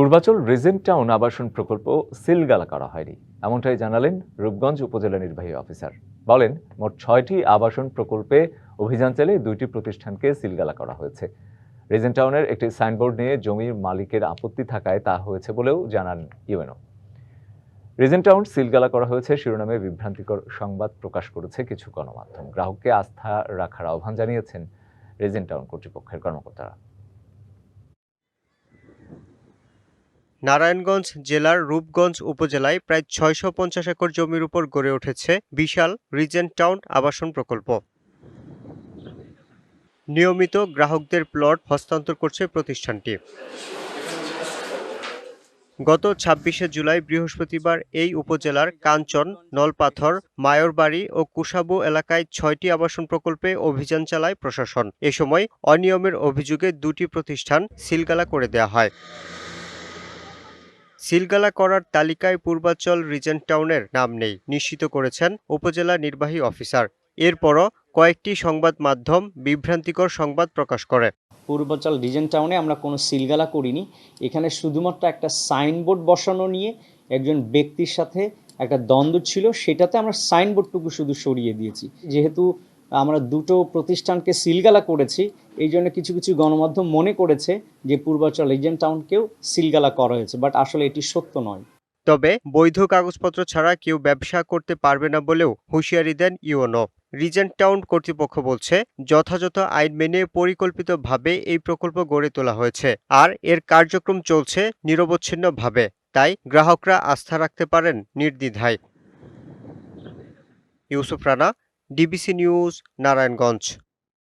Purbachal Regent town আবাসন প্রকল্প সিলগালা করা হয়নি। এমনটাই জানালেন রূপগঞ্জ উপজেলা নির্বাহী অফিসার। বলেন, মোট ছয়টি আবাসন প্রকল্পে অভিযান চালে দুইটি প্রতিষ্ঠানকে সিলগালা করা হয়েছে। রিজেন্ট টাউনের একটি সাইনবোর্ড নিয়ে জমির মালিকের আপত্তি থাকায় তা হয়েছে বলেও জানান ইউএনও। রিজেন্ট টাউন সিলগালা করা হয়েছে শিরোনামে বিভ্রান্তিকর সংবাদ প্রকাশ করেছে কিছু গণমাধ্যম। গ্রাহককে আস্থা রাখার আহ্বান জানিয়েছেন রিজেন্ট টাউন কর্তৃপক্ষের কর্মকর্তারা। নারায়ণগঞ্জ জেলার রূপগঞ্জ উপজেলায় প্রায় ছয়শো পঞ্চাশ একর জমির উপর গড়ে উঠেছে বিশাল রিজেন্ট টাউন আবাসন প্রকল্প। নিয়মিত গ্রাহকদের প্লট হস্তান্তর করছে প্রতিষ্ঠানটি। গত ছাব্বিশে জুলাই বৃহস্পতিবার এই উপজেলার কাঞ্চন, নলপাথর, মায়রবাড়ি ও কুশাবু এলাকায় ছয়টি আবাসন প্রকল্পে অভিযান চালায় প্রশাসন। এ সময় অনিয়মের অভিযোগে দুটি প্রতিষ্ঠান সিলগালা করে দেওয়া হয়। সিলগালা করার তালিকায় পূর্বাচল রিজেন্ট টাউনের নাম নেই, নিশ্চিত করেছেন উপজেলা নির্বাহী অফিসার। এরপরও কয়েকটি সংবাদ মাধ্যম বিভ্রান্তিকর সংবাদ প্রকাশ করে। পূর্বাচল রিজেন্ট টাউনে আমরা কোনো সিলগালা করিনি। এখানে শুধুমাত্র একটা সাইনবোর্ড বসানো নিয়ে একজন ব্যক্তির সাথে একটা দ্বন্দ্ব ছিল, সেটাতে আমরা সাইনবোর্ডটুকু শুধু সরিয়ে দিয়েছি। যেহেতু আমরা দুটো প্রতিষ্ঠানকে সিলগালা করেছি, এই জন্য কিছু কিছু গণমাধ্যম মনে করেছে যে পূর্বাচল রিজেন্ট টাউনকেও সিলগালা করা হয়েছে, বাট আসলে এটি সত্য নয়। তবে বৈধ কাগজপত্র ছাড়া কেউ ব্যবসা করতে পারবে না বলেও হুঁশিয়ারি দেন ইউনো রিজেন্ট টাউন কর্তৃপক্ষ বলছে, যথাযথ আইন মেনে পরিকল্পিতভাবে এই প্রকল্প গড়ে তোলা হয়েছে, আর এর কার্যক্রম চলছে নিরবচ্ছিন্নভাবে, তাই গ্রাহকরা আস্থা রাখতে পারেন নির্দ্বিধায়। Yusuf Rana DBC news Narayanganj.